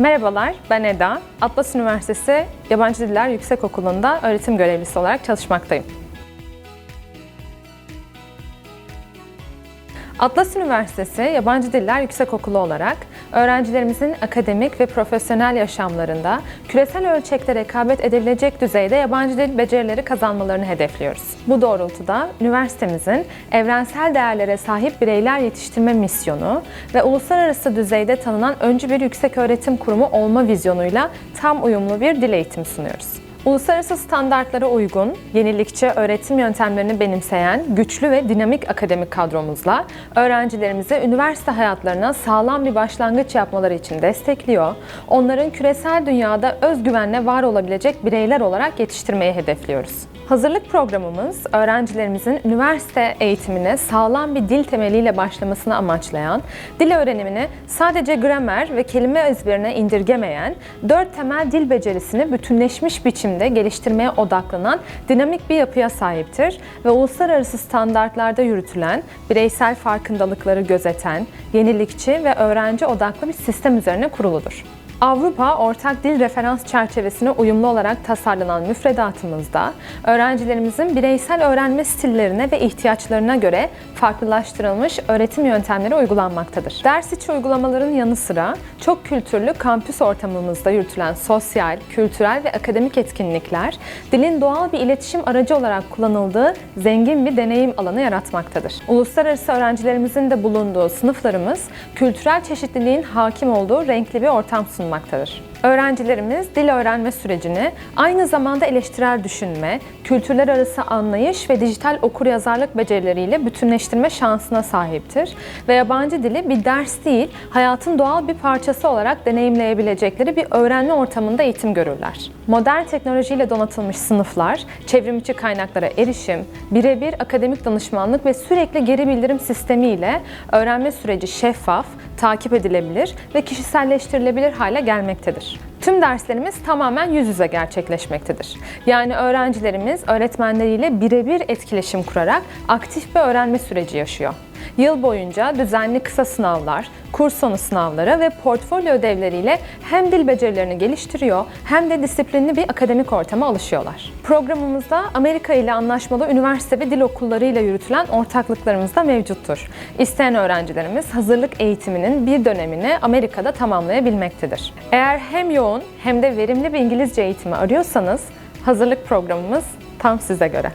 Merhabalar, ben Eda. Atlas Üniversitesi Yabancı Diller Yüksekokulu'nda öğretim görevlisi olarak çalışmaktayım. Atlas Üniversitesi Yabancı Diller Yüksekokulu olarak öğrencilerimizin akademik ve profesyonel yaşamlarında küresel ölçekte rekabet edebilecek düzeyde yabancı dil becerileri kazanmalarını hedefliyoruz. Bu doğrultuda üniversitemizin evrensel değerlere sahip bireyler yetiştirme misyonu ve uluslararası düzeyde tanınan öncü bir yüksek öğretim kurumu olma vizyonuyla tam uyumlu bir dil eğitimi sunuyoruz. Uluslararası standartlara uygun, yenilikçi öğretim yöntemlerini benimseyen güçlü ve dinamik akademik kadromuzla öğrencilerimizi üniversite hayatlarına sağlam bir başlangıç yapmaları için destekliyor, onların küresel dünyada özgüvenle var olabilecek bireyler olarak yetiştirmeyi hedefliyoruz. Hazırlık programımız öğrencilerimizin üniversite eğitimine sağlam bir dil temeliyle başlamasını amaçlayan, dil öğrenimini sadece gramer ve kelime ezberine indirgemeyen, dört temel dil becerisini bütünleşmiş biçimde geliştirmeye odaklanan dinamik bir yapıya sahiptir ve uluslararası standartlarda yürütülen, bireysel farkındalıkları gözeten, yenilikçi ve öğrenci odaklı bir sistem üzerine kuruludur. Avrupa Ortak Dil Referans Çerçevesine uyumlu olarak tasarlanan müfredatımızda öğrencilerimizin bireysel öğrenme stillerine ve ihtiyaçlarına göre farklılaştırılmış öğretim yöntemleri uygulanmaktadır. Ders içi uygulamaların yanı sıra çok kültürlü kampüs ortamımızda yürütülen sosyal, kültürel ve akademik etkinlikler dilin doğal bir iletişim aracı olarak kullanıldığı zengin bir deneyim alanı yaratmaktadır. Uluslararası öğrencilerimizin de bulunduğu sınıflarımız kültürel çeşitliliğin hakim olduğu renkli bir ortam sunmaktadır. Öğrencilerimiz dil öğrenme sürecini aynı zamanda eleştirel düşünme, kültürler arası anlayış ve dijital okuryazarlık becerileriyle bütünleştirme şansına sahiptir ve yabancı dili bir ders değil, hayatın doğal bir parçası olarak deneyimleyebilecekleri bir öğrenme ortamında eğitim görürler. Modern teknolojiyle donatılmış sınıflar, çevrimiçi kaynaklara erişim, birebir akademik danışmanlık ve sürekli geri bildirim sistemiyle öğrenme süreci şeffaf, takip edilebilir ve kişiselleştirilebilir hale gelmektedir. Tüm derslerimiz tamamen yüz yüze gerçekleşmektedir. Yani öğrencilerimiz öğretmenleriyle birebir etkileşim kurarak aktif bir öğrenme süreci yaşıyor. Yıl boyunca düzenli kısa sınavlar, kurs sonu sınavları ve portfolyo ödevleriyle hem dil becerilerini geliştiriyor hem de disiplinli bir akademik ortama alışıyorlar. Programımızda Amerika ile anlaşmalı üniversite ve dil okulları ile yürütülen ortaklıklarımız da mevcuttur. İsteyen öğrencilerimiz hazırlık eğitiminin bir dönemini Amerika'da tamamlayabilmektedir. Eğer hem yoğun hem de verimli bir İngilizce eğitimi arıyorsanız hazırlık programımız tam size göre.